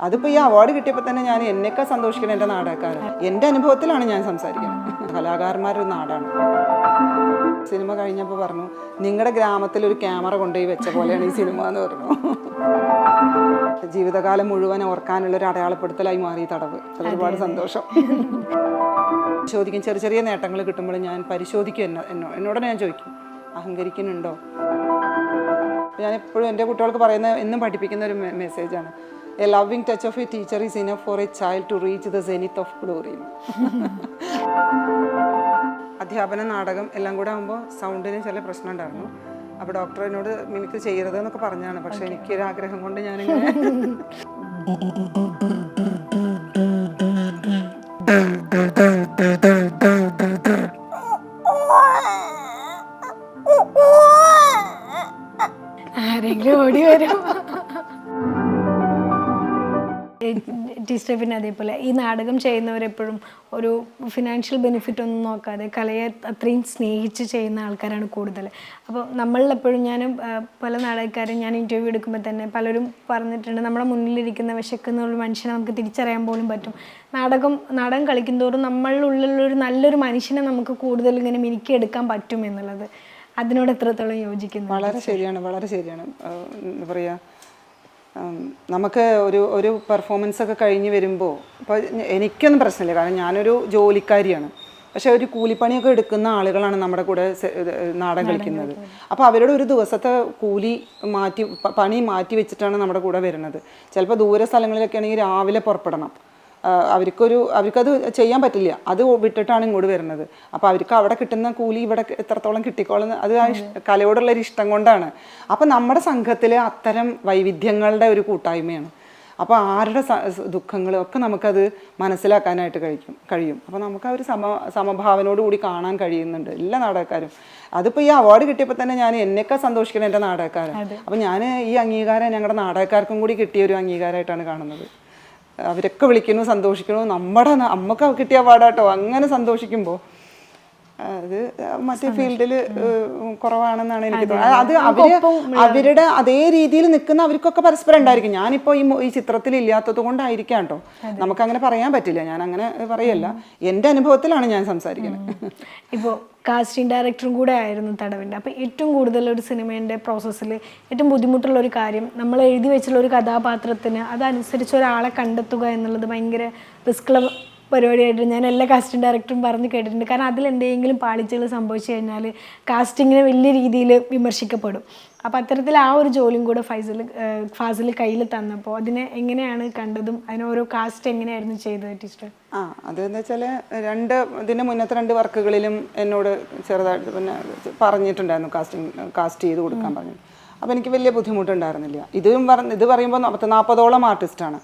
അതിപ്പോൾ ഈ അവാർഡ് കിട്ടിയപ്പോൾ തന്നെ ഞാൻ എന്നെയൊക്കെ സന്തോഷിക്കണം എന്റെ നാടകക്കാരൻ. എന്റെ അനുഭവത്തിലാണ് ഞാൻ സംസാരിക്കുന്നത്. കലാകാരന്മാരൊരു നാടാണ്. സിനിമ കഴിഞ്ഞപ്പോൾ പറഞ്ഞു നിങ്ങളുടെ ഗ്രാമത്തിൽ ഒരു ക്യാമറ കൊണ്ടുപോയി വെച്ച പോലെയാണ് ഈ സിനിമ എന്ന് പറഞ്ഞു. ജീവിതകാലം മുഴുവൻ ഓർക്കാനുള്ള ഒരു അടയാളപ്പെടുത്തലായി മാറി തടവ്. ഒരുപാട് സന്തോഷം. ചോദിക്കും ചെറിയ ചെറിയ നേട്ടങ്ങൾ കിട്ടുമ്പോൾ ഞാൻ പരിശോധിക്കും എന്നെ എന്നോ എന്നോട് ഞാൻ ചോദിക്കും. അഹങ്കരിക്കുന്നുണ്ടോ? ഞാൻ എപ്പോഴും എന്റെ കുട്ടികൾക്ക് പറയുന്ന എന്നും പഠിപ്പിക്കുന്ന ഒരു മെസ്സേജാണ് a loving touch of a teacher is enough for a child to reach the zenith of glory അധ്യാപന നാടകം എല്ലാം കൂടെ ആകുമ്പോൾ സൗണ്ടിന് ചില പ്രശ്നം ഉണ്ടായിരുന്നു. അപ്പോൾ ഡോക്ടർ എന്നോട് മിമിക്രി ചെയ്യരുത് എന്നൊക്കെ പറഞ്ഞാണ് പക്ഷെ എനിക്കൊരു ആഗ്രഹം കൊണ്ട് ഞാൻ ആരെങ്കിലും അതേപോലെ ഈ നാടകം ചെയ്യുന്നവരെപ്പോഴും ഒരു ഫിനാൻഷ്യൽ ബെനിഫിറ്റ് ഒന്നും നോക്കാതെ കലയെ അത്രയും സ്നേഹിച്ച് ചെയ്യുന്ന ആൾക്കാരാണ് കൂടുതൽ. അപ്പോൾ നമ്മളിലെപ്പോഴും ഞാൻ പല നാടകക്കാരും ഞാൻ ഇന്റർവ്യൂ എടുക്കുമ്പോൾ തന്നെ പലരും പറഞ്ഞിട്ടുണ്ട് നമ്മുടെ മുന്നിലിരിക്കുന്ന വിശക്കുന്ന ഒരു മനുഷ്യനെ നമുക്ക് തിരിച്ചറിയാൻ പോലും പറ്റും. നാടകം നാടകം കളിക്കുന്തോറും നമ്മളുള്ളിലൊരു നല്ലൊരു മനുഷ്യനെ നമുക്ക് കൂടുതൽ ഇങ്ങനെ മിനുക്കിയെടുക്കാൻ പറ്റും എന്നുള്ളത് അതിനോട് എത്രത്തോളം യോജിക്കുന്നു വളരെ ശരിയാണ് വളരെ ശരിയാണ്. എന്താ പറയുക നമുക്ക് ഒരു ഒരു പെർഫോമൻസ് ഒക്കെ കഴിഞ്ഞ് വരുമ്പോൾ ഇപ്പോൾ എനിക്കൊന്നും പ്രശ്നമില്ല. കാരണം ഞാനൊരു ജോലിക്കാരിയാണ്. പക്ഷേ ഒരു കൂലിപ്പണിയൊക്കെ എടുക്കുന്ന ആളുകളാണ് നമ്മുടെ കൂടെ നാടൻ കളിക്കുന്നത്. അപ്പോൾ അവരുടെ ഒരു ദിവസത്തെ കൂലി മാറ്റി പണി മാറ്റി വെച്ചിട്ടാണ് നമ്മുടെ കൂടെ വരുന്നത്. ചിലപ്പോൾ ദൂര സ്ഥലങ്ങളിലൊക്കെ ആണെങ്കിൽ രാവിലെ പുറപ്പെടണം. അവർക്കൊരു അവർക്കത് ചെയ്യാൻ പറ്റില്ല. അത് വിട്ടിട്ടാണ് ഇങ്ങോട്ട് വരുന്നത്. അപ്പോൾ അവർക്ക് അവിടെ കിട്ടുന്ന കൂലി ഇവിടെ എത്രത്തോളം കിട്ടിക്കോളും അത് ആ കലയോടുള്ള ഒരു ഇഷ്ടം കൊണ്ടാണ്. അപ്പോൾ നമ്മുടെ സംഘത്തിൽ അത്തരം വൈവിധ്യങ്ങളുടെ ഒരു കൂട്ടായ്മയാണ്. അപ്പോൾ ആരുടെ ദുഃഖങ്ങളും ഒക്കെ നമുക്കത് മനസ്സിലാക്കാനായിട്ട് കഴിക്കും കഴിയും. അപ്പോൾ നമുക്ക് ആ ഒരു സമ സമഭാവനോട് കൂടി കാണാൻ കഴിയുന്നുണ്ട് എല്ലാ നാടകക്കാരും. അതിപ്പോൾ ഈ അവാർഡ് കിട്ടിയപ്പോൾ തന്നെ ഞാൻ എന്നെയൊക്കെ സന്തോഷിക്കണം എന്റെ നാടകക്കാരൻ അപ്പോൾ ഞാൻ ഈ അംഗീകാരം ഞങ്ങളുടെ നാടകക്കാർക്കും കൂടി കിട്ടിയ ഒരു അംഗീകാരമായിട്ടാണ് കാണുന്നത്. അവരൊക്കെ വിളിക്കുന്നു സന്തോഷിക്കുന്നു. നമ്മുടെ നമുക്ക് കിട്ടിയ പാടാട്ടോ അങ്ങനെ സന്തോഷിക്കുമ്പോൾ അത് മറ്റേ ഫീൽഡിൽ കുറവാണെന്നാണ് എനിക്ക് തോന്നുന്നത്. അത് അവർ അവരുടെ അതേ രീതിയിൽ നിൽക്കുന്ന അവർക്കൊക്കെ പരസ്പരം ഉണ്ടായിരിക്കും. ഞാനിപ്പോൾ ഈ ഈ ചിത്രത്തിൽ ഇല്ലാത്തത് കൊണ്ടായിരിക്കാം കേട്ടോ. നമുക്കങ്ങനെ പറയാൻ പറ്റില്ല. ഞാൻ അങ്ങനെ പറയല്ല. എന്റെ അനുഭവത്തിലാണ് ഞാൻ സംസാരിക്കുന്നത് ഇപ്പോൾ കാസ്റ്റിംഗ് ഡയറക്ടറും കൂടെ ആയിരുന്നു തടവിന്റെ അപ്പോൾ ഏറ്റവും കൂടുതൽ ഒരു സിനിമേന്റെ പ്രോസസ്സിൽ ഏറ്റവും ബുദ്ധിമുട്ടുള്ള ഒരു കാര്യം നമ്മൾ എഴുതി വെച്ചുള്ള ഒരു കഥാപാത്രത്തിന് അതനുസരിച്ച് ഒരാളെ കണ്ടെത്തുക എന്നുള്ളത് ഭയങ്കര റിസ്ക്കുള്ള പരിപാടിയായിട്ട് ഞാൻ എല്ലാ കാസ്റ്റിംഗ് ഡയറക്ടറും പറഞ്ഞ് കേട്ടിട്ടുണ്ട്. കാരണം അതിൽ എന്തെങ്കിലും പാളിച്ചകൾ സംഭവിച്ചു കഴിഞ്ഞാൽ കാസ്റ്റിങ്ങിനെ വലിയ രീതിയിൽ വിമർശിക്കപ്പെടും. അപ്പോൾ അത്തരത്തിൽ ആ ഒരു ജോലിയും കൂടെ ഫൈസൽ ഫാസിൽ കയ്യിൽ തന്നപ്പോൾ അതിനെ എങ്ങനെയാണ് കണ്ടതും? അതിന് ഓരോ കാസ്റ്റ് എങ്ങനെയായിരുന്നു ചെയ്തത് ടീച്ചർ ആ അതെന്ന് വെച്ചാൽ രണ്ട് ഇതിന് മുന്നത്തെ രണ്ട് വർക്കുകളിലും എന്നോട് ചെറുതായിട്ട് പിന്നെ പറഞ്ഞിട്ടുണ്ടായിരുന്നു കാസ്റ്റിംഗ് കാസ്റ്റ് ചെയ്ത് കൊടുക്കാൻ പറഞ്ഞു അപ്പോൾ എനിക്ക് വലിയ ബുദ്ധിമുട്ടുണ്ടായിരുന്നില്ല. ഇതും പറഞ്ഞ് ഇത് പറയുമ്പോൾ പത്ത് നാൽപ്പതോളം ആർട്ടിസ്റ്റാണ്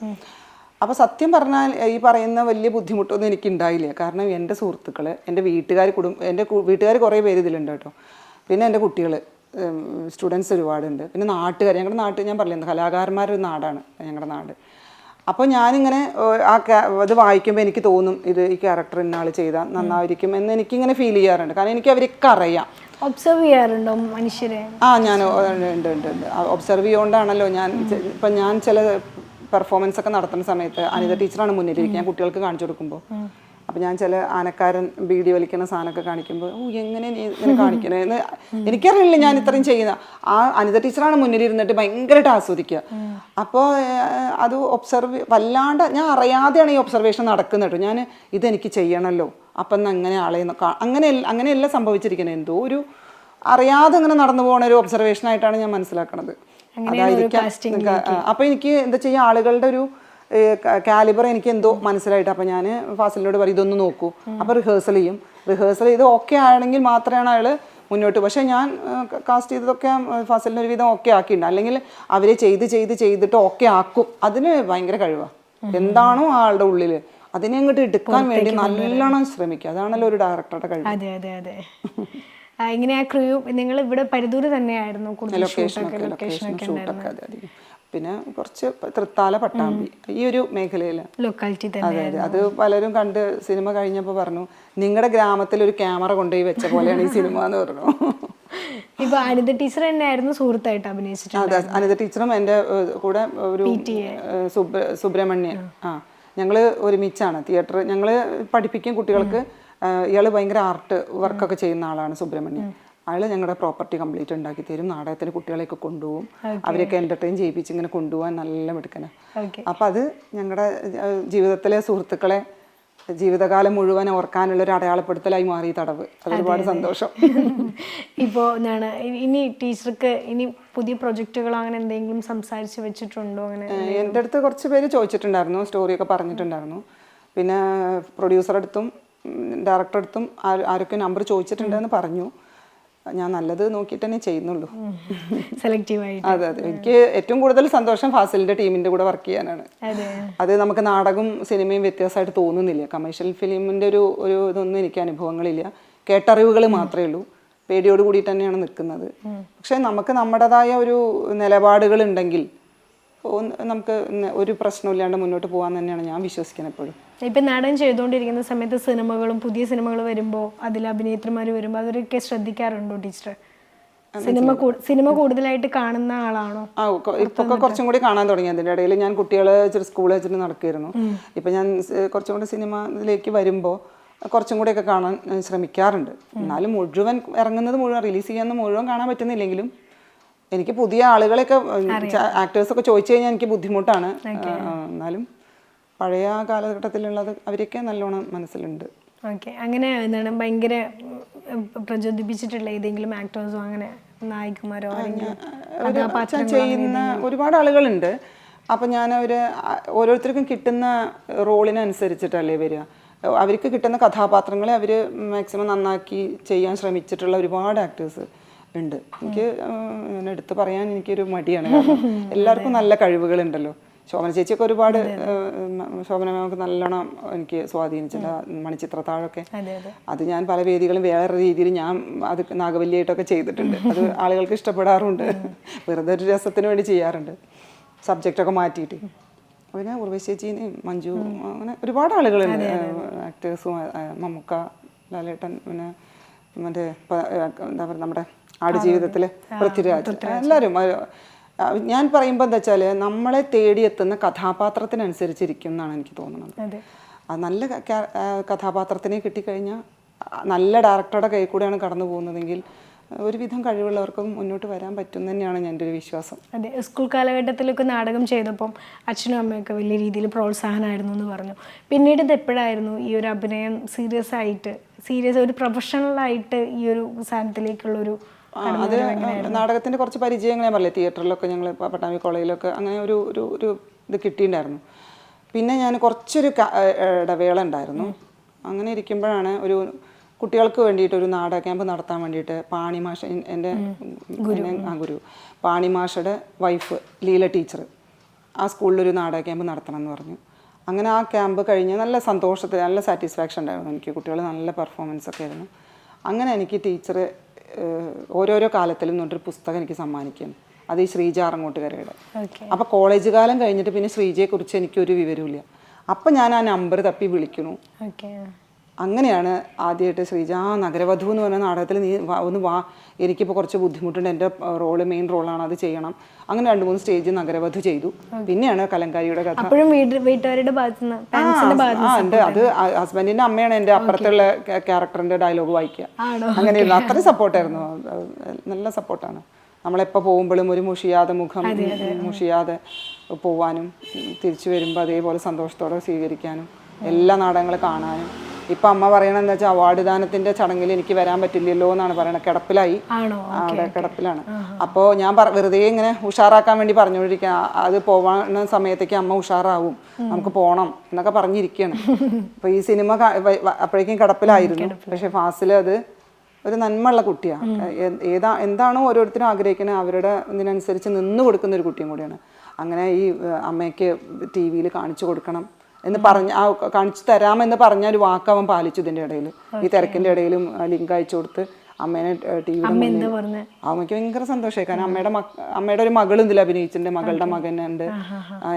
അപ്പോൾ സത്യം പറഞ്ഞാൽ ഈ പറയുന്ന വലിയ ബുദ്ധിമുട്ടൊന്നും എനിക്ക് ഉണ്ടായില്ല കാരണം എന്റെ സുഹൃത്തുക്കൾ എന്റെ വീട്ടുകാർ കുടുംബ എന്റെ വീട്ടുകാർ കുറേ പേര് ഇതിലുണ്ട് കേട്ടോ. പിന്നെ എന്റെ കുട്ടികൾ സ്റ്റുഡൻസ് ഒരുപാടുണ്ട്. പിന്നെ നാട്ടുകാർ ഞങ്ങളുടെ നാട്ടിൽ ഞാൻ പറയുന്നത് കലാകാരന്മാരൊരു നാടാണ് ഞങ്ങളുടെ നാട്. അപ്പോൾ ഞാനിങ്ങനെ ആ അത് വായിക്കുമ്പോൾ എനിക്ക് തോന്നും ഇത് ഈ ക്യാരക്ടർ ഇന്നാൾ ചെയ്താൽ നന്നായിരിക്കും എന്ന് എനിക്കിങ്ങനെ ഫീൽ ചെയ്യാറുണ്ട്. കാരണം എനിക്ക് അവരൊക്കെ അറിയാം. ഒബ്സർവ് ചെയ്യാറുണ്ടോ മനുഷ്യരെ? ആ ഞാൻ ഉണ്ട് ഉണ്ട് ഉണ്ട്. ഒബ്സർവ് ചെയ്തുകൊണ്ടാണല്ലോ ഞാൻ ഇപ്പം ഞാൻ ചില പെർഫോമൻസ് ഒക്കെ നടത്തുന്ന സമയത്ത് അനിത ടീച്ചറാണ് മുന്നിലിരിക്കുക ഞാൻ കുട്ടികൾക്ക് കാണിച്ചു കൊടുക്കുമ്പോൾ അപ്പം ഞാൻ ചില ആനക്കാരൻ ബീഡി വലിക്കുന്ന സാധനമൊക്കെ കാണിക്കുമ്പോൾ ഓ എങ്ങനെ നീ ഇങ്ങനെ കാണിക്കണേ? എന്ന് എനിക്കറിയില്ല ഞാൻ ഇത്രയും ചെയ്യുന്ന. ആ അനിത ടീച്ചറാണ് മുന്നിലിരുന്നിട്ട് ഭയങ്കരമായിട്ട് ആസ്വദിക്കുക. അപ്പോൾ അത് ഒബ്സർവ് വല്ലാണ്ട് ഞാൻ അറിയാതെയാണ് ഈ ഒബ്സർവേഷൻ നടക്കുന്നത് ഞാൻ ഇതെനിക്ക് ചെയ്യണമല്ലോ അപ്പം എന്ന് അങ്ങനെ ആളെ അങ്ങനെ അങ്ങനെയല്ല സംഭവിച്ചിരിക്കുന്നത് എന്തോ ഒരു അറിയാതെ ഇങ്ങനെ നടന്നു പോകുന്ന ഒരു ഒബ്സർവേഷൻ ആയിട്ടാണ് ഞാൻ മനസ്സിലാക്കണത്. അതായിരിക്കാം അപ്പോൾ എനിക്ക് എന്താ ചെയ്യാ ആളുകളുടെ ഒരു കാലിബർ എനിക്ക് എന്തോ മനസ്സിലായിട്ട് അപ്പൊ ഞാൻ ഫാസിലിനോട് പറയും ഇതൊന്ന് നോക്കൂ. അപ്പോൾ റിഹേഴ്സൽ ചെയ്യും. റിഹേഴ്സൽ ചെയ്ത് ഓക്കെ ആണെങ്കിൽ മാത്രമാണ് അയാൾ മുന്നോട്ട് പക്ഷേ ഞാൻ കാസ്റ്റ് ചെയ്തതൊക്കെ ഫാസിലിന് ഒരുവിധം ഓക്കെ ആക്കിയിട്ടുണ്ട്. അല്ലെങ്കിൽ അവരെ ചെയ്ത് ചെയ്ത് ചെയ്തിട്ട് ഓക്കെ ആക്കും. അതിന് ഭയങ്കര കഴിവാണ് എന്താണോ ആളുടെ ഉള്ളിൽ അതിനെ അങ്ങോട്ട് എടുക്കാൻ വേണ്ടി നല്ലോണം ശ്രമിക്കുക. അതാണല്ലോ ഒരു ഡയറക്ടറുടെ കഴിവ്. അതെ അതെ അതെ. ഇങ്ങനെ ആ ക്രൂ നിങ്ങൾ ഇവിടെ പരിദൂര് തന്നെയായിരുന്നു കൂടുതൽ ഷൂട്ടൊക്കെ ലൊക്കേഷനൊക്കെ പിന്നെ കുറച്ച് തൃത്താല പട്ടാമ്പി ഈ ഒരു മേഖലയിൽ ലൊക്കാലിറ്റി അതെ അതെ. അത് പലരും കണ്ട് സിനിമ കഴിഞ്ഞപ്പോൾ പറഞ്ഞു നിങ്ങളുടെ ഗ്രാമത്തിൽ ഒരു ക്യാമറ കൊണ്ടുപോയി വെച്ച പോലെയാണ് ഈ സിനിമ എന്ന് പറഞ്ഞു. ഇപ്പൊ അനിത ടീച്ചർ തന്നെയായിരുന്നു സുഹൃത്തായിട്ട് അഭിനയിച്ചിട്ടുണ്ട് അതെ അനിത ടീച്ചറും എന്റെ കൂടെ ഒരു സുബ്രഹ്മണ്യൻ. ആ ഞങ്ങൾ ഒരുമിച്ചാണ് തിയേറ്റർ ഞങ്ങൾ പഠിപ്പിക്കും കുട്ടികൾക്ക് ഇയാൾ ഭയങ്കര ആർട്ട് വർക്കൊക്കെ ചെയ്യുന്ന ആളാണ് സുബ്രഹ്മണ്യൻ അയാൾ ഞങ്ങളുടെ പ്രോപ്പർട്ടി കംപ്ലീറ്റ് ഉണ്ടാക്കി തരും. നാടകത്തിന് കുട്ടികളെയൊക്കെ കൊണ്ടുപോകും. അവരെയൊക്കെ എന്റർടൈൻ ചെയ്യിപ്പിച്ച് ഇങ്ങനെ കൊണ്ടുപോകാൻ നല്ല മിടുക്കന. അപ്പൊ അത് ഞങ്ങളുടെ ജീവിതത്തിലെ സുഹൃത്തുക്കളെ ജീവിതകാലം മുഴുവൻ ഓർക്കാനുള്ള ഒരു അടയാളപ്പെടുത്തലായി മാറി തടവ്. അത് ഒരുപാട് സന്തോഷം. ഇപ്പോ എന്താണ് ഇനി ടീച്ചർക്ക് ഇനി പുതിയ പ്രൊജക്ടുകൾ അങ്ങനെ എന്തെങ്കിലും സംസാരിച്ച് വെച്ചിട്ടുണ്ടോ അങ്ങനെ എന്റെ എന്റെ അടുത്ത് കുറച്ച് പേര് ചോദിച്ചിട്ടുണ്ടായിരുന്നു സ്റ്റോറിയൊക്കെ പറഞ്ഞിട്ടുണ്ടായിരുന്നു. പിന്നെ പ്രൊഡ്യൂസർ ഡയറക്ടർ അടുത്തും ആര് ആരൊക്കെ നമ്പർ ചോദിച്ചിട്ടുണ്ടെന്ന് പറഞ്ഞു. ഞാൻ നല്ലത് നോക്കിയിട്ട് തന്നെ ചെയ്യുന്നുള്ളൂ. സെലക്റ്റീവായിട്ട്. അതെ അതെ. എനിക്ക് ഏറ്റവും കൂടുതൽ സന്തോഷം ഫാസിലിന്റെ ടീമിന്റെ കൂടെ വർക്ക് ചെയ്യാനാണ്. അതെ. നമുക്ക് നാടകവും സിനിമയും വ്യത്യാസമായിട്ട് തോന്നുന്നില്ല. കമേഴ്ഷ്യൽ ഫിലിമിന്റെ ഒരു ഒരു ഇതൊന്നും എനിക്ക് അനുഭവങ്ങളില്ല. കേട്ടറിവുകൾ മാത്രമേ ഉള്ളൂ. പേടിയോട് കൂടി തന്നെയാണ് നിൽക്കുന്നത്. പക്ഷെ നമുക്ക് നമ്മുടേതായ ഒരു നിലപാടുകൾ ഉണ്ടെങ്കിൽ നമുക്ക് ഒരു പ്രശ്നമില്ലാണ്ട് മുന്നോട്ട് പോകാൻ തന്നെയാണ് ഞാൻ വിശ്വസിക്കുന്നത് എപ്പോഴും. ഇപ്പം നാടകം ചെയ്തുകൊണ്ടിരിക്കുന്ന സമയത്ത് സിനിമകളും പുതിയ സിനിമകൾ വരുമ്പോൾ അതിൽ അഭിനേത്രിമാർ വരുമ്പോൾ അതൊക്കെ ശ്രദ്ധിക്കാറുണ്ടോ ടീച്ചർ സിനിമ സിനിമ കൂടുതലായിട്ട് കാണുന്ന ആളാണോ? ആ ഇപ്പൊ കുറച്ചും കൂടി കാണാൻ തുടങ്ങി. അതിന്റെ ഇടയിൽ ഞാൻ കുട്ടികളെ ഇച്ചിരി സ്കൂളിൽ വെച്ചിട്ട് നടക്കുകയായിരുന്നു ഇപ്പൊ ഞാൻ കുറച്ചും കൂടി സിനിമയിലേക്ക് വരുമ്പോൾ കുറച്ചും കൂടെയൊക്കെ കാണാൻ ശ്രമിക്കാറുണ്ട്. എന്നാലും മുഴുവൻ ഇറങ്ങുന്നത് മുഴുവൻ റിലീസ് ചെയ്യാൻ മുഴുവൻ കാണാൻ പറ്റുന്നില്ലെങ്കിലും എനിക്ക് പുതിയ ആളുകളെയൊക്കെ ആക്ടേഴ്സൊക്കെ ചോദിച്ചു കഴിഞ്ഞാൽ എനിക്ക് ബുദ്ധിമുട്ടാണ്. എന്നാലും പഴയ കാലഘട്ടത്തിലുള്ളത് അവരൊക്കെ നല്ലോണം മനസ്സിലുണ്ട്. ഓക്കെ. അങ്ങനെ എന്താണ് ഭയങ്കര പ്രചോദിപ്പിച്ചിട്ടുള്ള ഏതെങ്കിലും ആക്ടേഴ്സോ അങ്ങനെ നായികമാരോ ചെയ്യുന്ന ഒരുപാട് ആളുകളുണ്ട്. അപ്പം ഞാൻ അവർ ഓരോരുത്തർക്കും കിട്ടുന്ന റോളിനനുസരിച്ചിട്ടല്ലേ വരിക. അവർക്ക് കിട്ടുന്ന കഥാപാത്രങ്ങളെ അവർ മാക്സിമം നന്നാക്കി ചെയ്യാൻ ശ്രമിച്ചിട്ടുള്ള ഒരുപാട് ആക്ടേഴ്സ്. ഉണ്ട്. എനിക്ക് ഞാൻ എടുത്ത് പറയാൻ എനിക്കൊരു മടിയാണ്. എല്ലാവർക്കും നല്ല കഴിവുകളുണ്ടല്ലോ. ശോഭന ചേച്ചിയൊക്കെ ഒരുപാട് ശോഭന നമുക്ക് നല്ലോണം എനിക്ക് സ്വാധീനിച്ചിട്ടുണ്ട്. മണിച്ചിത്രത്താഴൊക്കെ അതെ ഞാൻ പല വേദികളും വേറെ രീതിയിൽ ഞാൻ അത് നാഗവല്ലിയായിട്ടൊക്കെ ചെയ്തിട്ടുണ്ട്. അത് ആളുകൾക്ക് ഇഷ്ടപ്പെടാറുണ്ട്. വെറുതെ ഒരു രസത്തിന് വേണ്ടി ചെയ്യാറുണ്ട്. സബ്ജക്റ്റൊക്കെ മാറ്റിയിട്ട്. പിന്നെ ഉർവശി ചേച്ചിനെയും മഞ്ജു അങ്ങനെ ഒരുപാട് ആളുകളുണ്ട്. ആക്ടേഴ്സും മമ്മുക്ക ലാലേട്ടൻ പിന്നെ മറ്റേ എന്താ പറയുക നമ്മുടെ ആടുജീവിതത്തിലെ പൃഥ്വിരാജ്. എല്ലാവരും ഞാൻ പറയുമ്പോൾ എന്താ വെച്ചാൽ നമ്മളെ തേടിയെത്തുന്ന കഥാപാത്രത്തിനനുസരിച്ചിരിക്കും എന്നാണ് എനിക്ക് തോന്നുന്നത്. അത്. നല്ല കഥാപാത്രത്തിനെ കിട്ടിക്കഴിഞ്ഞാൽ നല്ല ഡയറക്ടറുടെ കൈ കൂടെയാണ് കടന്നു പോകുന്നതെങ്കിൽ ഒരുവിധം കഴിവുള്ളവർക്കും മുന്നോട്ട് വരാൻ പറ്റും തന്നെയാണ് എന്റെ ഒരു വിശ്വാസം. അതെ സ്കൂൾ കാലഘട്ടത്തിലൊക്കെ നാടകം ചെയ്തപ്പം അച്ഛനും അമ്മയൊക്കെ വലിയ രീതിയിൽ പ്രോത്സാഹനമായിരുന്നു എന്ന് പറഞ്ഞു. പിന്നീട് ഇത് എപ്പോഴായിരുന്നു ഈ ഒരു അഭിനയം സീരിയസ് ആയിട്ട് സീരിയസ് ഒരു പ്രൊഫഷണൽ ആയിട്ട് ഈ ഒരു സാധനത്തിലേക്കുള്ളൊരു അത് നാടകത്തിന്റെ കുറച്ച് പരിചയങ്ങൾ ഞാൻ പറഞ്ഞില്ലേ? തിയേറ്ററിലൊക്കെ ഞങ്ങൾ പട്ടാമ്പി കോളേജിലൊക്കെ അങ്ങനെ ഒരു ഒരു ഒരു ഇത് കിട്ടിയിട്ടുണ്ടായിരുന്നു. പിന്നെ ഞാൻ കുറച്ചൊരു ഇടവേള ഉണ്ടായിരുന്നു അങ്ങനെ ഇരിക്കുമ്പോഴാണ് ഒരു കുട്ടികൾക്ക് വേണ്ടിയിട്ട് ഒരു നാടക ക്യാമ്പ് നടത്താൻ വേണ്ടിയിട്ട് പാണിമാഷ എന്റെ ആ ഗുരു. പാണിമാഷയുടെ വൈഫ് ലീല ടീച്ചർ ആ സ്കൂളിലൊരു നാടക ക്യാമ്പ് നടത്തണം എന്ന് പറഞ്ഞു. അങ്ങനെ ആ ക്യാമ്പ് കഴിഞ്ഞ് നല്ല സന്തോഷത്തിൽ നല്ല സാറ്റിസ്ഫാക്ഷൻ ഉണ്ടായിരുന്നു. എനിക്ക് കുട്ടികൾ നല്ല പെർഫോമൻസ് ഒക്കെ ആയിരുന്നു. അങ്ങനെ എനിക്ക് ടീച്ചർ ഓരോരോ കാലത്തിലും എന്നൊരു പുസ്തകം എനിക്ക് സമ്മാനിക്കുന്നു. അത് ഈ ശ്രീജ അറങ്ങോട്ടുകരയുടെ അപ്പോൾ കോളേജ് കാലം കഴിഞ്ഞിട്ട് പിന്നെ ശ്രീജയെക്കുറിച്ച് എനിക്കൊരു വിവരമില്ല അപ്പം ഞാൻ ആ നമ്പർ തപ്പി വിളിക്കുന്നു. അങ്ങനെയാണ് ആദ്യമായിട്ട് ശ്രീജ ആ നഗരവധു എന്ന് പറയുന്ന നാടകത്തിൽ നീ ഒന്ന് വാ. എനിക്കിപ്പോൾ കുറച്ച് ബുദ്ധിമുട്ടുണ്ട്. എന്റെ റോൾ മെയിൻ റോളാണ് അത് ചെയ്യണം. അങ്ങനെ രണ്ട് മൂന്ന് സ്റ്റേജ് നഗരവധു ചെയ്തു. പിന്നെയാണ് കലങ്കാരിയുടെ കഥ. അപ്പോഴും വീട് വീട്ടുകാരുടെ ഉണ്ട്. അത് ഹസ്ബൻഡിന്റെ അമ്മയാണ് എന്റെ അപ്പുറത്തുള്ള ക്യാരക്ടറിന്റെ ഡയലോഗ് വായിക്കുക. അങ്ങനെയുള്ള അത്രയും സപ്പോർട്ടായിരുന്നു നല്ല സപ്പോർട്ടാണ് നമ്മളെപ്പോൾ പോകുമ്പോഴും ഒരു മുഷിയാതെ മുഖം മുഷിയാതെ പോവാനും തിരിച്ചു വരുമ്പോൾ അതേപോലെ സന്തോഷത്തോടെ സ്വീകരിക്കാനും എല്ലാ നാടകങ്ങളും കാണാനും. ഇപ്പൊ അമ്മ പറയണത് എന്താ വെച്ചാൽ അവാർഡ് ദാനത്തിന്റെ ചടങ്ങിൽ എനിക്ക് വരാൻ പറ്റില്ലല്ലോ എന്നാണ് പറയുന്നത് കിടപ്പിലായി. അവിടെ കിടപ്പിലാണ്. അപ്പോ ഞാൻ വെറുതെ ഇങ്ങനെ ഉഷാറാക്കാൻ വേണ്ടി പറഞ്ഞുകൊണ്ടിരിക്കുക അത് പോവാണ സമയത്തേക്ക് അമ്മ ഉഷാറാവും. നമുക്ക് പോണം എന്നൊക്കെ പറഞ്ഞിരിക്കുകയാണ് അപ്പൊ ഈ സിനിമ അപ്പോഴേക്കും കിടപ്പിലായിരുന്നു. പക്ഷെ ഫാസിൽ അത് ഒരു നന്മയുള്ള കുട്ടിയാണ് ഏതാ എന്താണോ ഓരോരുത്തരും ആഗ്രഹിക്കുന്നത് അവരുടെ ഇതിനനുസരിച്ച് നിന്ന് കൊടുക്കുന്ന ഒരു കുട്ടിയും കൂടിയാണ്. അങ്ങനെ ഈ അമ്മയ്ക്ക് ടി വിയിൽ കാണിച്ചു കൊടുക്കണം. എന്ന് പറഞ്ഞ ആ കാണിച്ചു തരാമെന്ന് പറഞ്ഞ ഒരു വാക്ക് അവൻ പാലിച്ചു ഇതിന്റെ ഇടയിൽ. ഈ തിരക്കിന്റെ ഇടയിലും ലിങ്ക് അയച്ചു കൊടുത്ത് അമ്മേനെ ടി വിയുടെ പറഞ്ഞത് അമ്മയ്ക്ക് ഭയങ്കര സന്തോഷമായി. കാരണം അമ്മയുടെ അമ്മയുടെ ഒരു മകളും ഇതിൽ അഭിനയിച്ചിട്ടുണ്ട്. മകളുടെ മകൻ മകനുണ്ട്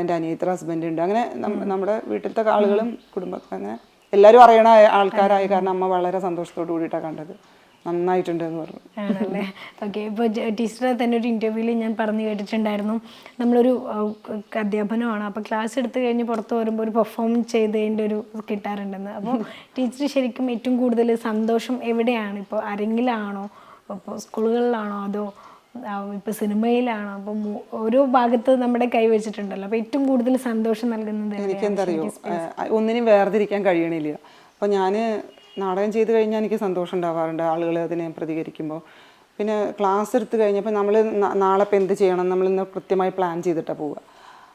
എന്റെ അനിയത്ര ഹസ്ബൻഡ് ഉണ്ട്. അങ്ങനെ നമ്മുടെ വീട്ടിലത്തെ ആളുകളും കുടുംബ അങ്ങനെ എല്ലാവരും അറിയണ ആൾക്കാരായി കാരണം അമ്മ വളരെ സന്തോഷത്തോടു കൂടിയിട്ടാണ് കണ്ടത്. നന്നായിട്ടുണ്ട് എന്ന് പറഞ്ഞു. ആണല്ലേ? ഓക്കെ ഇപ്പോൾ ടീച്ചറെ തന്നെ ഒരു ഇന്റർവ്യൂവിൽ ഞാൻ പറഞ്ഞു കേട്ടിട്ടുണ്ടായിരുന്നു. നമ്മളൊരു അധ്യാപനമാണ്. അപ്പോൾ ക്ലാസ് എടുത്തു കഴിഞ്ഞ് പുറത്ത് വരുമ്പോൾ ഒരു പെർഫോം ചെയ്തതിന്റെ ഒരു കിട്ടാറുണ്ടെന്ന്. അപ്പോൾ ടീച്ചർ ശരിക്കും ഏറ്റവും കൂടുതൽ സന്തോഷം എവിടെയാണ്? ഇപ്പോൾ അരങ്ങിലാണോ? ഇപ്പോൾ സ്കൂളുകളിലാണോ? അതോ ഇപ്പോൾ സിനിമയിലാണോ? അപ്പോൾ ഓരോ ഭാഗത്ത് നമ്മുടെ കൈ വെച്ചിട്ടുണ്ടല്ലോ. അപ്പോൾ ഏറ്റവും കൂടുതൽ സന്തോഷം നൽകുന്നത് എനിക്ക് എന്താ അറിയോ ഏഹ് ഒന്നിനും വേർതിരിക്കാൻ കഴിയണില്ല. അപ്പോൾ ഞാൻ നാടകം ചെയ്ത് കഴിഞ്ഞാൽ എനിക്ക് സന്തോഷം ഉണ്ടാവാറുണ്ട് ആളുകൾ അതിനെ പ്രതികരിക്കുമ്പോൾ. പിന്നെ ക്ലാസ് എടുത്ത് കഴിഞ്ഞപ്പോൾ നമ്മൾ നാളെ ഇപ്പം എന്ത് ചെയ്യണം? നമ്മൾ ഇന്ന് കൃത്യമായി പ്ലാൻ ചെയ്തിട്ടാണ് പോവുക.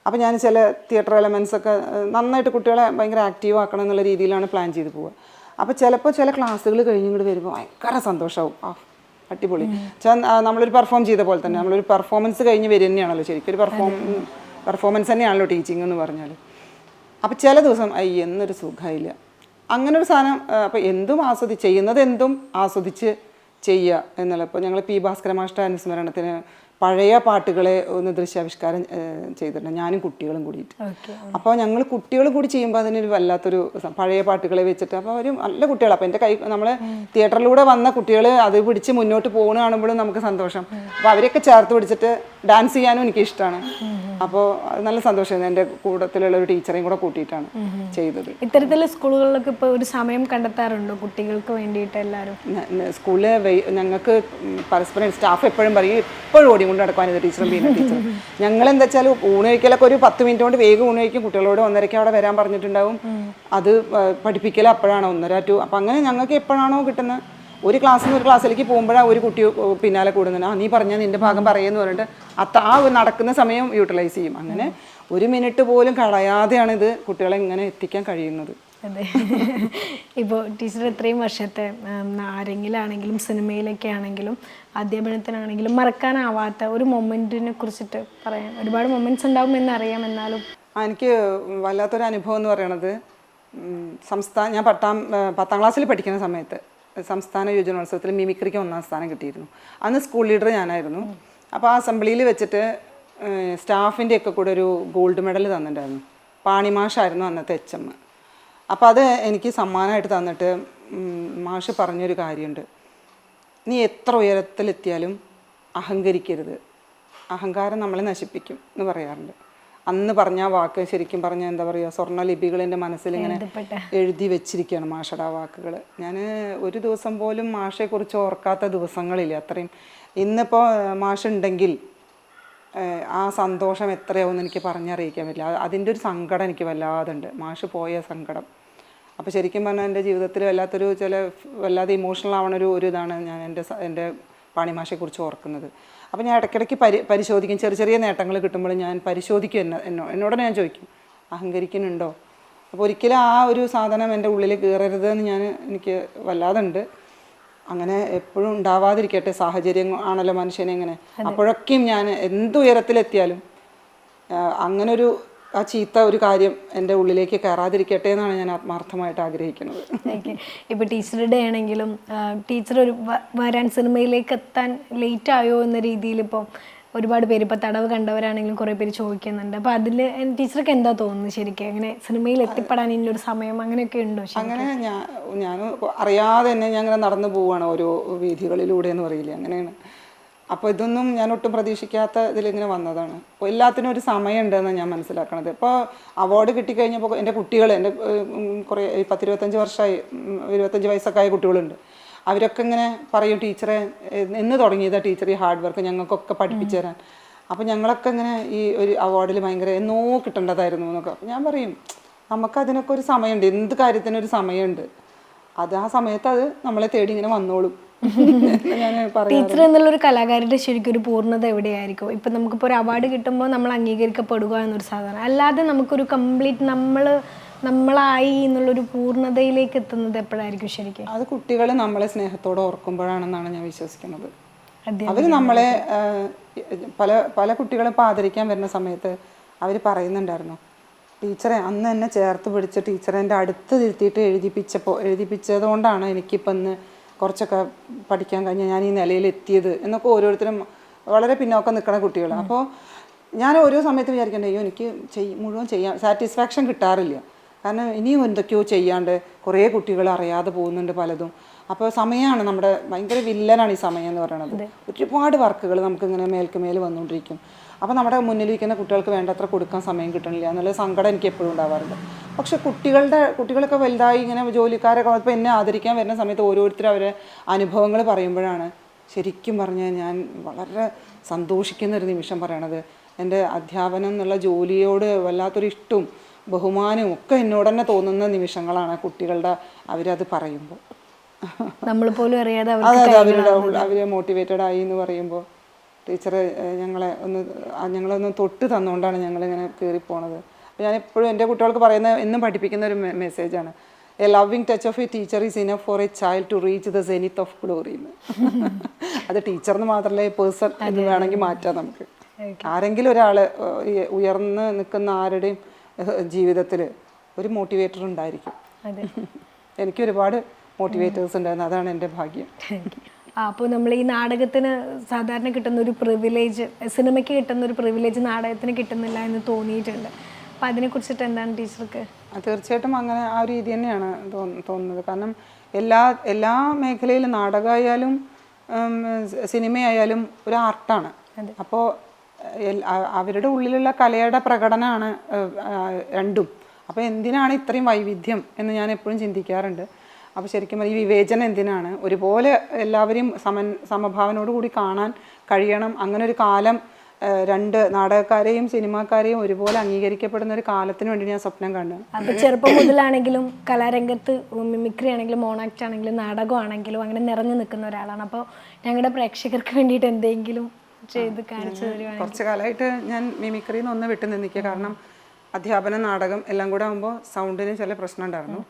അപ്പോൾ ഞാൻ ചില തിയേറ്റർ എലമെൻസ് ഒക്കെ നന്നായിട്ട് കുട്ടികളെ ഭയങ്കര ആക്റ്റീവ് ആക്കണം എന്നുള്ള രീതിയിലാണ് പ്ലാൻ ചെയ്ത് പോവുക. അപ്പോൾ ചിലപ്പോൾ ചില ക്ലാസ്സുകൾ കഴിഞ്ഞിങ്ങോട്ട് വരുമ്പോൾ ഭയങ്കര സന്തോഷമാവും ആ അടിപൊളി. വെച്ചാൽ നമ്മളൊരു പെർഫോം ചെയ്ത പോലെ തന്നെ. നമ്മളൊരു പെർഫോമൻസ് കഴിഞ്ഞ് വരിക തന്നെയാണല്ലോ ശരിക്കും. ഒരു പെർഫോം പെർഫോമൻസ് തന്നെയാണല്ലോ ടീച്ചിങ് എന്ന് പറഞ്ഞാൽ അപ്പോൾ ചില ദിവസം അയ്യ എന്നൊരു സുഖമില്ല അങ്ങനെ ഒരു സാധനം അപ്പോൾ എന്തും ആസ്വദി ചെയ്യുന്നത് എന്തും ആസ്വദിച്ച് ചെയ്യുക എന്നുള്ള ഇപ്പോൾ ഞങ്ങൾ പി ഭാസ്കര മാഷ്ട അനുസ്മരണത്തിന് പഴയ പാട്ടുകളെ ഒന്ന് ദൃശ്യാവിഷ്കാരം ചെയ്തിട്ടുണ്ട്. ഞാനും കുട്ടികളും കൂടിയിട്ട്. അപ്പോൾ ഞങ്ങൾ കുട്ടികൾ കൂടി ചെയ്യുമ്പോൾ അതിനൊരു വല്ലാത്തൊരു പഴയ പാട്ടുകളെ വെച്ചിട്ട് അപ്പോൾ അവർ നല്ല കുട്ടികൾ അപ്പോൾ എന്റെ കൈ നമ്മൾ തിയേറ്ററിലൂടെ വന്ന കുട്ടികൾ അത് പിടിച്ച് മുന്നോട്ട് പോകുന്ന കാണുമ്പോഴും നമുക്ക് സന്തോഷം. അപ്പോൾ അവരെയൊക്കെ ചേർത്ത് പിടിച്ചിട്ട് ഡാൻസ് ചെയ്യാനും എനിക്ക് ഇഷ്ടമാണ് അപ്പോൾ നല്ല സന്തോഷമായിരുന്നു. എന്റെ കൂടത്തിലുള്ള ഒരു ടീച്ചറെയും കൂടെ കൂട്ടിയിട്ടാണ് ചെയ്തത്. ഇത്തരത്തിലുള്ള സ്കൂളുകളിലൊക്കെ ഇപ്പോൾ ഒരു സമയം കണ്ടെത്താറുണ്ടോ? കുട്ടികൾക്ക് വേണ്ടിയിട്ട് എല്ലാവരും? സ്കൂളിൽ ഞങ്ങൾക്ക് പരസ്പരം സ്റ്റാഫ് എപ്പോഴും പറയും എപ്പോഴും ഓടി കൊണ്ട് നടക്കാൻ ഇത് ടീച്ചറും പിന്നെ ടീച്ചറും. ഞങ്ങൾ എന്താ വെച്ചാൽ ഊണ് കഴിക്കലൊക്കെ ഒരു പത്ത് മിനിറ്റ് കൊണ്ട് വേഗം ഊണ് കഴിക്കും. കുട്ടികളോട് ഒന്നരയ്ക്ക് അവിടെ വരാൻ പറഞ്ഞിട്ടുണ്ടാവും. അത് പഠിപ്പിക്കൽ അപ്പോഴാണ് ഒന്നര ടു. അപ്പം അങ്ങനെ ഞങ്ങൾക്ക് എപ്പോഴാണോ കിട്ടുന്നത്? ഒരു ക്ലാസ്സിൽ നിന്ന് ഒരു ക്ലാസ്സിലേക്ക് പോകുമ്പോഴാണ് ഒരു കുട്ടി പിന്നാലെ കൂടുന്നത്. ആ നീ പറഞ്ഞാൽ നിന്റെ ഭാഗം പറയുമെന്ന് പറഞ്ഞിട്ട് അത്ത ആ നടക്കുന്ന സമയം യൂട്ടിലൈസ് ചെയ്യും. അങ്ങനെ ഒരു മിനിറ്റ് പോലും കളയാതെയാണ് ഇത് കുട്ടികളെ ഇങ്ങനെ എത്തിക്കാൻ കഴിയുന്നത്. അതെ. ഇപ്പോൾ ടീച്ചർ ഇത്രയും വർഷത്തെ ആരെങ്കിലാണെങ്കിലും സിനിമയിലൊക്കെ ആണെങ്കിലും അധ്യാപനത്തിനാണെങ്കിലും മറക്കാനാവാത്ത ഒരു മൊമെന്റിനെ കുറിച്ചിട്ട് പറയാം. ഒരുപാട് മൊമെന്റ്സ് ഉണ്ടാവും എന്നറിയാം എന്നാലും. എനിക്ക് വല്ലാത്തൊരു അനുഭവം എന്ന് പറയണത് സംസ്ഥാന ഞാൻ പത്താം പത്താം ക്ലാസ്സിൽ പഠിക്കുന്ന സമയത്ത് സംസ്ഥാന യുവജനോത്സവത്തിൽ മിമിക്രിക്ക് ഒന്നാം സ്ഥാനം കിട്ടിയിരുന്നു. അന്ന് സ്കൂൾ ലീഡർ ഞാനായിരുന്നു. അപ്പോൾ ആ അസംബ്ലിയിൽ വെച്ചിട്ട് സ്റ്റാഫിന്റെ ഒക്കെ കൂടെ ഒരു ഗോൾഡ് മെഡൽ തന്നിട്ടുണ്ടായിരുന്നു. പാണിമാഷായിരുന്നു അന്നത്തെ എച്ച് എം അപ്പോൾ അത് എനിക്ക് സമ്മാനമായിട്ട് തന്നിട്ട് മാഷ് പറഞ്ഞൊരു കാര്യമുണ്ട്. നീ എത്ര ഉയരത്തിലെത്തിയാലും അഹങ്കരിക്കരുത്. അഹങ്കാരം നമ്മളെ നശിപ്പിക്കും എന്ന് പറയാറുണ്ട്. അന്ന് പറഞ്ഞ വാക്ക് ശരിക്കും പറഞ്ഞ എന്താ പറയുക സ്വർണലിപികൾ എന്റെ മനസ്സിലിങ്ങനെ. എഴുതി വെച്ചിരിക്കുകയാണ് മാഷയുടെ ആ വാക്കുകൾ ഞാൻ ഒരു ദിവസം പോലും മാഷയെക്കുറിച്ച് ഓർക്കാത്ത ദിവസങ്ങളില്ല. അത്രയും ഇന്നിപ്പോൾ മാഷ് ഉണ്ടെങ്കിൽ ആ സന്തോഷം എത്രയാവുമെന്ന് എനിക്ക് പറഞ്ഞറിയിക്കാൻ പറ്റില്ല. അത് അതിന്റെ ഒരു സങ്കടം എനിക്ക് വല്ലാതെ ഉണ്ട് മാഷ് പോയ സങ്കടം. അപ്പോൾ ശരിക്കും പറഞ്ഞാൽ എന്റെ ജീവിതത്തിൽ വല്ലാത്തൊരു ചില വല്ലാതെ ഇമോഷണൽ ആവണ ഒരു ഒരു ഇതാണ് ഞാൻ എന്റെ എന്റെ പാണിമാഷയെക്കുറിച്ച് ഓർക്കുന്നത്. അപ്പോൾ ഞാൻ ഇടയ്ക്കിടയ്ക്ക് പരി പരിശോധിക്കും. ചെറിയ ചെറിയ നേട്ടങ്ങൾ കിട്ടുമ്പോൾ ഞാൻ പരിശോധിക്കും എന്നെ എന്നോ എന്നോട് ഞാൻ ചോദിക്കും അഹങ്കരിക്കുന്നുണ്ടോ? അപ്പോൾ ഒരിക്കലും ആ ഒരു സാധനം എന്റെ ഉള്ളിൽ കയറരുത് എന്ന് ഞാൻ എനിക്ക് വല്ലാതുണ്ട്. അങ്ങനെ എപ്പോഴും ഉണ്ടാവാതിരിക്കട്ടെ സാഹചര്യം ആണല്ലോ മനുഷ്യനെ ഇങ്ങനെ. അപ്പോഴൊക്കെയും ഞാൻ എന്ത് ഉയരത്തിലെത്തിയാലും ആ, അങ്ങനൊരു ആ ചീത്ത ഒരു കാര്യം എന്റെ ഉള്ളിലേക്ക് കയറാതിരിക്കട്ടെ എന്നാണ് ഞാൻ ആത്മാർത്ഥമായിട്ട് ആഗ്രഹിക്കുന്നത്. ഇപ്പോൾ ടീച്ചറുടെ ആണെങ്കിലും ടീച്ചർ ഒരു വരാൻ സിനിമയിലേക്ക് എത്താൻ ലേറ്റ് ആയോ എന്ന രീതിയിൽ ഇപ്പോൾ ഒരുപാട് പേര് ഇപ്പോൾ തടവ് കണ്ടവരാണെങ്കിലും കുറേ പേര് ചോദിക്കുന്നുണ്ട്. അപ്പോൾ അതിൽ ടീച്ചർക്ക് എന്താ തോന്നുന്നത് ശരിക്കും? അങ്ങനെ സിനിമയിൽ എത്തിപ്പെടാൻ ഇനിയൊരു സമയം അങ്ങനെയൊക്കെ ഉണ്ടോ അങ്ങനെ ഞാൻ ഞാൻ അറിയാതെ തന്നെ ഞാൻ അങ്ങനെ നടന്നു പോവുകയാണ് ഓരോ വീഥികളിലൂടെ എന്ന് പറയില്ലേ? അങ്ങനെയാണ്. അപ്പോൾ ഇതൊന്നും ഞാൻ ഒട്ടും പ്രതീക്ഷിക്കാത്ത ഇതിലിങ്ങനെ വന്നതാണ്. അപ്പോൾ എല്ലാത്തിനും ഒരു സമയമുണ്ടെന്ന് ഞാൻ മനസ്സിലാക്കണത്. ഇപ്പോൾ അവാർഡ് കിട്ടിക്കഴിഞ്ഞപ്പോൾ എന്റെ കുട്ടികൾ എന്റെ കുറേ പത്തിരുപത്തഞ്ച് വർഷമായി ഇരുപത്തഞ്ച് വയസ്സൊക്കെ ആയ കുട്ടികളുണ്ട്. അവരൊക്കെ ഇങ്ങനെ പറയും ടീച്ചറെ എന്ന് തുടങ്ങിയതാണ് തുടങ്ങിയതാ ടീച്ചർ ഈ ഹാർഡ് വർക്ക് ഞങ്ങൾക്കൊക്കെ പഠിപ്പിച്ചു തരാൻ. അപ്പോൾ ഞങ്ങളൊക്കെ ഇങ്ങനെ ഈ ഒരു അവാർഡിൽ ഭയങ്കര എന്നോ കിട്ടേണ്ടതായിരുന്നു എന്നൊക്കെ. ഞാൻ പറയും നമുക്കതിനൊക്കെ ഒരു സമയമുണ്ട്. എന്ത് കാര്യത്തിനൊരു സമയമുണ്ട്. അത് ആ സമയത്ത് അത് നമ്മളെ തേടി ഇങ്ങനെ വന്നോളും. ടീച്ചർ എന്നുള്ള ഒരു കലാകാരന്റെ ശരിക്കും ഒരു പൂർണത എവിടെയായിരിക്കും? ഇപ്പൊ നമുക്കിപ്പോ ഒരു അവാർഡ് കിട്ടുമ്പോൾ നമ്മൾ അംഗീകരിക്കപ്പെടുക എന്നൊരു സാധനം. അല്ലാതെ നമുക്കൊരു കംപ്ലീറ്റ് നമ്മൾ നമ്മളായി എന്നുള്ളൊരു പൂർണതയിലേക്ക് എത്തുന്നത് എപ്പോഴായിരിക്കും ശരിക്കും? അത് കുട്ടികൾ നമ്മളെ സ്നേഹത്തോടെ ഓർക്കുമ്പോഴാണെന്നാണ് ഞാൻ വിശ്വസിക്കുന്നത്. അവർ നമ്മളെ പല പല കുട്ടികളെ ഇപ്പോൾ ആദരിക്കാൻ വരുന്ന സമയത്ത് അവർ പറയുന്നുണ്ടായിരുന്നു. ടീച്ചറെ അന്ന് എന്നെ ചേർത്ത് പിടിച്ച് ടീച്ചറെ എന്റെ അടുത്ത് തിരുത്തിയിട്ട് എഴുതിപ്പിച്ചപ്പോൾ എഴുതിപ്പിച്ചതുകൊണ്ടാണ് എനിക്കിപ്പോൾ ഇന്ന് കുറച്ചൊക്കെ പഠിക്കാൻ കഴിഞ്ഞ ഞാൻ ഈ നിലയിൽ എത്തിയത് എന്നൊക്കെ ഓരോരുത്തരും വളരെ പിന്നോക്കം നിൽക്കുന്ന കുട്ടികൾ അപ്പോൾ ഞാൻ ഓരോ സമയത്ത് വിചാരിക്കണ്ടേ അയ്യോ എനിക്ക് ചെയ് മുഴുവൻ ചെയ്യാൻ സാറ്റിസ്ഫാക്ഷൻ കിട്ടാറില്ല. കാരണം ഇനിയും എന്തൊക്കെയോ ചെയ്യാണ്ട് കുറേ കുട്ടികൾ അറിയാതെ പോകുന്നുണ്ട് പലതും. അപ്പോൾ സമയമാണ് നമ്മുടെ ഭയങ്കര വില്ലനാണ് ഈ സമയം എന്ന് പറയുന്നത് ഒരുപാട് വർക്കുകൾ നമുക്കിങ്ങനെ മേൽക്കുമേൽ വന്നുകൊണ്ടിരിക്കും. അപ്പോൾ നമ്മുടെ മുന്നിലിരിക്കുന്ന കുട്ടികൾക്ക് വേണ്ടത്ര കൊടുക്കാൻ സമയം കിട്ടണില്ല എന്നുള്ള സങ്കടം എനിക്ക് എപ്പോഴും ഉണ്ടാവാറുണ്ട്. പക്ഷെ കുട്ടികളുടെ കുട്ടികളൊക്കെ വലുതായി ഇങ്ങനെ ജോലിക്കാരൊക്കെ ഇപ്പോൾ എന്നെ ആദരിക്കാൻ വരുന്ന സമയത്ത് ഓരോരുത്തരും അവരെ അനുഭവങ്ങൾ പറയുമ്പോഴാണ് ശരിക്കും പറഞ്ഞാൽ ഞാൻ വളരെ സന്തോഷിക്കുന്ന ഒരു നിമിഷം പറയണത്. എന്റെ അധ്യാപനം എന്നുള്ള ജോലിയോട് വല്ലാത്തൊരു ഇഷ്ടവും ബഹുമാനവും ഒക്കെ എന്നോട് തന്നെ തോന്നുന്ന നിമിഷങ്ങളാണ് കുട്ടികളുടെ അവരത് പറയുമ്പോൾ. നമ്മൾ പോലും അറിയാതെ അതെ അവരുടെ അവർ മോട്ടിവേറ്റഡ് ആയി എന്ന് പറയുമ്പോൾ ടീച്ചർ ഞങ്ങളെ ഒന്ന് ഞങ്ങളൊന്ന് ഞങ്ങളെ ഒന്ന് തൊട്ട് തന്നുകൊണ്ടാണ് ഞങ്ങളിങ്ങനെ കയറിപ്പോണത് പോണത് അപ്പോൾ ഞാൻ എപ്പോഴും എന്റെ കുട്ടികൾക്ക് പറയുന്ന എന്നും പഠിപ്പിക്കുന്ന ഒരു മെസ്സേജാണ് a loving touch of a teacher is enough for a child to reach the zenith of glory എന്ന്. അത് ടീച്ചറിന് മാത്രമല്ല പേഴ്സൺ എന്ന് വേണമെങ്കിൽ മാറ്റാം നമുക്ക്. ആരെങ്കിലും ഒരാൾ ഉയർന്ന് നിൽക്കുന്ന ആരുടെയും ജീവിതത്തിൽ ഒരു മോട്ടിവേറ്റർ ഉണ്ടായിരിക്കും. എനിക്ക് ഒരുപാട് മോട്ടിവേറ്റേഴ്സ് ഉണ്ടായിരുന്നു. അതാണ് എന്റെ ഭാഗ്യം. അപ്പോൾ നമ്മൾ ഈ നാടകത്തിന് സാധാരണ കിട്ടുന്ന ഒരു പ്രിവിലേജ് സിനിമയ്ക്ക് കിട്ടുന്ന ഒരു പ്രിവിലേജ് നാടകത്തിന് കിട്ടുന്നില്ല എന്ന് തോന്നിയിട്ടുണ്ട്. അപ്പം അതിനെക്കുറിച്ചിട്ട് എന്താണ് ടീച്ചർക്ക്? തീർച്ചയായിട്ടും അങ്ങനെ ആ ഒരു രീതി തന്നെയാണ് തോന്നുന്നത്. കാരണം എല്ലാ എല്ലാ മേഖലയിലും നാടകമായാലും സിനിമയായാലും ഒരു ആർട്ടാണ് അപ്പോൾ അവരുടെ ഉള്ളിലുള്ള കലയുടെ പ്രകടനമാണ് രണ്ടും. അപ്പോൾ എന്തിനാണ് ഇത്രയും വൈവിധ്യം എന്ന് ഞാൻ എപ്പോഴും ചിന്തിക്കാറുണ്ട്. അപ്പോൾ ശരിക്കും ഈ വിവേചനം എന്തിനാണ്? ഒരുപോലെ എല്ലാവരെയും സമൻ സമഭാവനോട് കൂടി കാണാൻ കഴിയണം. അങ്ങനെ ഒരു കാലം രണ്ട് നാടകക്കാരെയും സിനിമാക്കാരെയും ഒരുപോലെ അംഗീകരിക്കപ്പെടുന്ന ഒരു കാലത്തിന് വേണ്ടി ഞാൻ സ്വപ്നം കണ്ടു. അപ്പോൾ ചെറുപ്പം മുതലാണെങ്കിലും കലാരംഗത്ത് മിമിക്രി ആണെങ്കിലും മോണാക്ട് ആണെങ്കിലും നാടകമാണെങ്കിലും അങ്ങനെ നിറഞ്ഞു നിൽക്കുന്ന ഒരാളാണ്. അപ്പോൾ ഞങ്ങളുടെ പ്രേക്ഷകർക്ക് വേണ്ടിയിട്ട് എന്തെങ്കിലും ചെയ്ത് കാണിച്ചു കുറച്ച് കാലമായിട്ട് ഞാൻ മിമിക്രിയിൽ നിന്ന് ഒന്ന് വിട്ടു നിന്നിക്കുക. കാരണം അധ്യാപന നാടകം എല്ലാം കൂടെ ആകുമ്പോൾ സൗണ്ടിന് ചില പ്രശ്നം ഉണ്ടായിരുന്നു.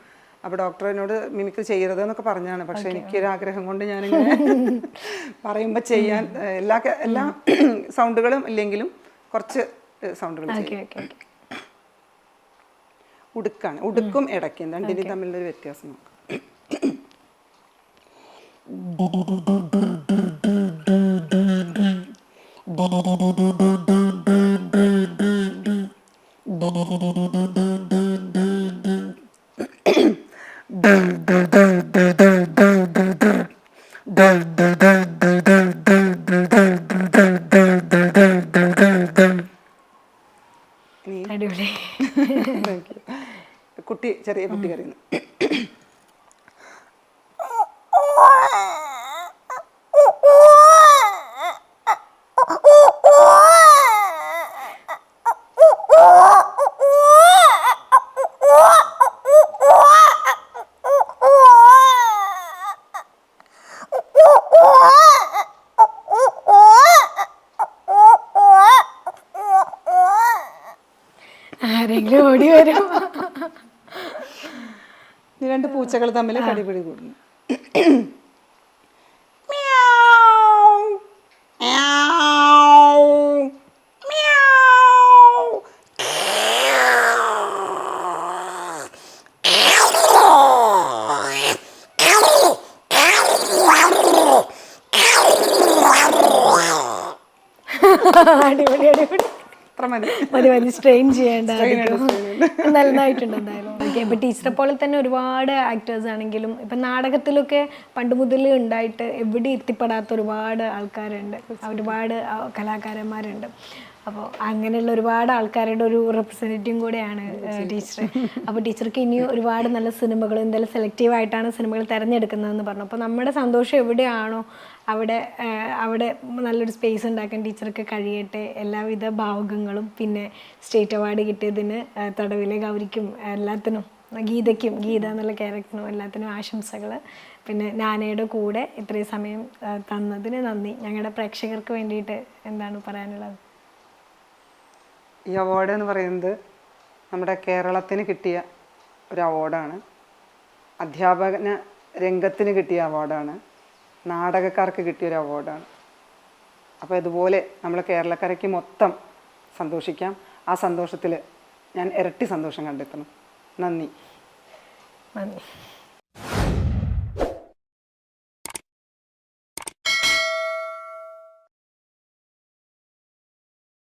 അപ്പോൾ ഡോക്ടർ എന്നോട് മിമിക്രി ചെയ്യരുത് എന്നൊക്കെ പറഞ്ഞാണ് പക്ഷെ എനിക്കൊരു ആഗ്രഹം കൊണ്ട് ഞാനിങ്ങനെ പറയുമ്പോൾ ചെയ്യാൻ എല്ലാ എല്ലാ സൗണ്ടുകളും ഇല്ലെങ്കിലും കുറച്ച് സൗണ്ടുകൾ ഉടുക്കാണ്. ഉടുക്കും ഇടയ്ക്കും. രണ്ടിനും തമ്മിലുള്ള ഒരു വ്യത്യാസം നോക്കാം. കുട്ടി ചെറിയ കുട്ടി. ആരെങ്കിലും ഓടി വരും രണ്ട് പൂച്ചകൾ തമ്മിൽ കടിപിടി കൂടുന്നു. സ്ട്രെയിൻ ചെയ്യേണ്ട നല്ലതായിട്ടുണ്ട് എന്തായാലും. ഓക്കെ ഇപ്പൊ ടീച്ചറെ പോലെ തന്നെ ഒരുപാട് ആക്ടേഴ്സ് ആണെങ്കിലും ഇപ്പൊ നാടകത്തിലൊക്കെ പണ്ട് മുതൽ ഉണ്ടായിട്ട് എവിടെ എത്തിപ്പെടാത്ത ഒരുപാട് ആൾക്കാരുണ്ട്. ഒരുപാട് കലാകാരന്മാരുണ്ട്. അപ്പോൾ അങ്ങനെയുള്ള ഒരുപാട് ആൾക്കാരുടെ ഒരു റെപ്രസെന്റേറ്റീവും കൂടെയാണ് ടീച്ചർ അപ്പോൾ ടീച്ചർക്ക് ഇനിയും ഒരുപാട് നല്ല സിനിമകൾ എന്തായാലും സെലക്റ്റീവായിട്ടാണ് സിനിമകൾ തിരഞ്ഞെടുക്കുന്നതെന്ന് പറഞ്ഞു. അപ്പോൾ നമ്മുടെ സന്തോഷം എവിടെയാണോ അവിടെ അവിടെ നല്ലൊരു സ്പേസ് ഉണ്ടാക്കാൻ ടീച്ചർക്ക് കഴിയട്ടെ. എല്ലാവിധ ഭാവുകങ്ങളും പിന്നെ സ്റ്റേറ്റ് അവാർഡ് കിട്ടിയതിന് തടവിലെ ഗൗരിക്കും എല്ലാത്തിനും ഗീതയ്ക്കും ഗീത എന്നുള്ള ക്യാരക്ടറിനും എല്ലാത്തിനും ആശംസകൾ പിന്നെ നാനയുടെ കൂടെ ഇത്രയും സമയം തന്നതിന് നന്ദി. ഞങ്ങളുടെ പ്രേക്ഷകർക്ക് വേണ്ടിയിട്ട് എന്താണ് പറയാനുള്ളത്? ഈ അവാർഡ് എന്ന് പറയുന്നത് നമ്മുടെ കേരളത്തിന് കിട്ടിയ ഒരു അവാർഡാണ് അധ്യാപന രംഗത്തിന് കിട്ടിയ അവാർഡാണ് നാടകക്കാർക്ക് കിട്ടിയൊരു അവാർഡാണ്. അപ്പോൾ ഇതുപോലെ നമ്മൾ കേരളക്കരയ്ക്ക് മൊത്തം സന്തോഷിക്കാം. ആ സന്തോഷത്തിൽ ഞാൻ ഇരട്ടി സന്തോഷം കണ്ടെത്തണം നന്ദി. നന്ദി.